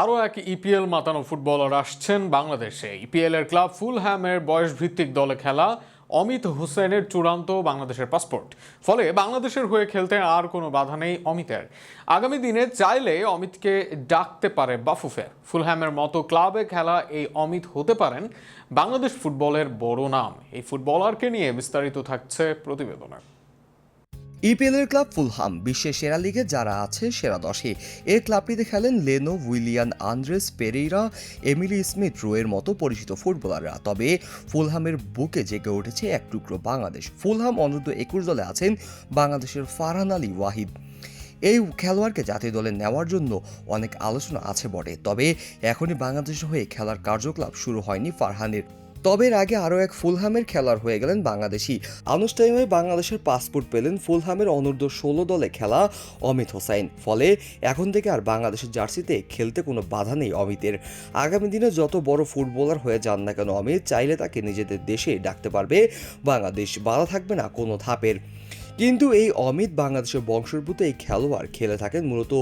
আরও এক EPL মাতানো footballer আসছেন বাংলাদেশে। ইপিএল এর ক্লাব ফুলহ্যামের বয়স ভিত্তিক দলে খেলা অমিত হোসেনের চূড়ান্ত বাংলাদেশের পাসপোর্ট। ফলে বাংলাদেশের হয়ে খেলতে আর কোনো বাধা নেই অমিতের। আগামী দিনে চাইলে অমিতকে ডাকতে পারে বাফুফে। ফুলহ্যামের মতো ক্লাবে খেলা এই অমিত হতে পারেন বাংলাদেশ ফুটবলের বড় নাম। এই ফুটবলারকে নিয়ে বিস্তারিত থাকছে প্রতিবেদনে। ইপিএল এর ক্লাব ফুলহাম, বিশ্বের সেরা লিগে যারা আছে সেরা দশে এই ক্লাবটিতে খেলেন Leno Willian Andreas Pereira, Emile Smith, রোয়ের মতো পরিচিত ফুটবলাররা। তবে ফুলহামের বুকে জেগে উঠেছে এক টুকরো বাংলাদেশ। ফুলহাম অনূর্ধ্ব একুশ দলে আছেন বাংলাদেশের ফারহান আলী ওয়াহিদ। এই খেলোয়াড়কে জাতীয় দলে নেওয়ার জন্য অনেক আলোচনা আছে বটে, তবে এখনই বাংলাদেশ হয়ে খেলার কার্যকলাপ শুরু হয়নি ফারহানের। তবে এর আগে আরও এক ফুলহামের খেলার হয়ে গেলেন বাংলাদেশি। আনুষ্ঠানিকভাবে বাংলাদেশের পাসপোর্ট পেলেন ফুলহামের অনূর্ধ্ব ষোলো দলে খেলা অমিত হোসাইন। ফলে এখন থেকে আর বাংলাদেশের জার্সিতে খেলতে কোনো বাধা নেই অমিতের। আগামী দিনে যত বড় ফুটবলার হয়ে যান না কেন অমিত, চাইলে তাকে নিজেদের দেশে ডাকতে পারবে। বাংলাদেশ বাধা থাকবে না কোনো ধাপের। কিন্তু এই অমিত বাংলাদেশের বংশোদ্ভূত এই খেলোয়াড় খেলে থাকেন মূলত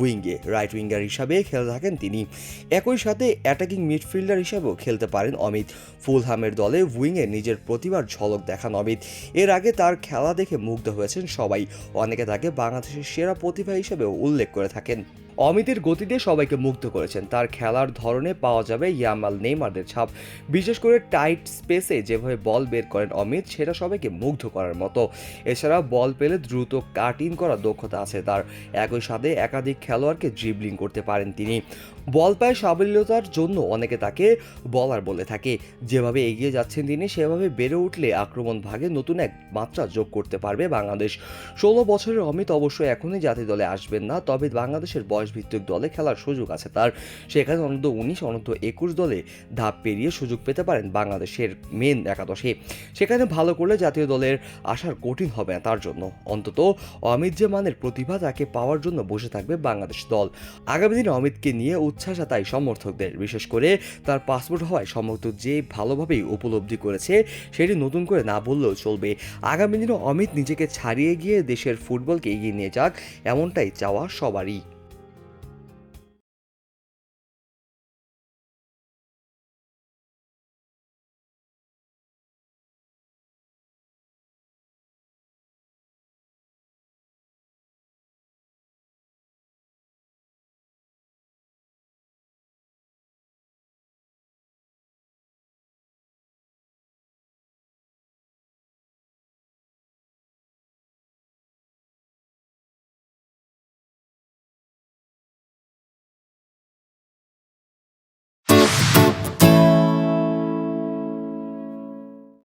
উইঙ্গে রাইট উইঙ্গার হিসাবে খেলে থাকেন তিনি। একই সাথে অ্যাটাকিং মিডফিল্ডার হিসাবেও খেলতে পারেন অমিত। ফুলহামের দলে উইংয়ে নিজের প্রতিভার ঝলক দেখান অমিত। এর আগে তার খেলা দেখে মুগ্ধ হয়েছেন সবাই। অনেকে তাকে বাংলাদেশের সেরা প্রতিভা হিসেবেও উল্লেখ করে থাকেন। অমিতের গতিতে সবাইকে মুগ্ধ করেছেন। তার খেলার ধরনে পাওয়া যাবে ইয়ামাল নেইমারদের ছাপ। বিশেষ করে টাইট স্পেসে যেভাবে বল বের করেন অমিত, সেটা সবাইকে মুগ্ধ করার মতো। এছাড়া বল পেলে দ্রুত কাটিং করার দক্ষতা আছে। তার একই সাথে একাধিক খেলোয়াড়কে ড্রিবলিং করতে পারেন তিনি। বল পায়ে সাবলীলতার জন্য অনেকে তাকে বলার বলে থাকে। যেভাবে এগিয়ে যাচ্ছেন তিনি, সেভাবে বেড়ে উঠলে আক্রমণ ভাগে নতুন এক মাত্রা যোগ করতে পারবে বাংলাদেশ। ষোলো বছরের অমিত অবশ্যই এখনই জাতীয় দলে আসবেন না, তবে বাংলাদেশের বয়সভিত্তিক দলে খেলার সুযোগ আছে। তার সেখানে অনূর্ধ্ব উনিশ, অনূর্ধ্ব একুশ দলে ধাপ পেরিয়ে সুযোগ পেতে পারেন বাংলাদেশের মেন একাদশে। সেখানে ভালো করলে জাতীয় দলের আসার কঠিন হবে না তার জন্য। অন্তত অমিত যে মানের প্রতিভা তাকে পাওয়ার জন্য বসে থাকবে বাংলাদেশ দল। আগামী দিনে অমিতকে নিয়ে উচ্ছ্বাসা তাই সমর্থকদের। বিশেষ করে তার পাসপোর্ট হওয়ায় সমর্থক যে ভালোভাবেই উপলব্ধি করেছে, সেটি নতুন করে না বললেও চলবে। আগামী দিনে অমিত নিজেকে ছাড়িয়ে গিয়ে দেশের ফুটবলকে এগিয়ে নিয়ে যাক, এমনটাই চাওয়া সবারই।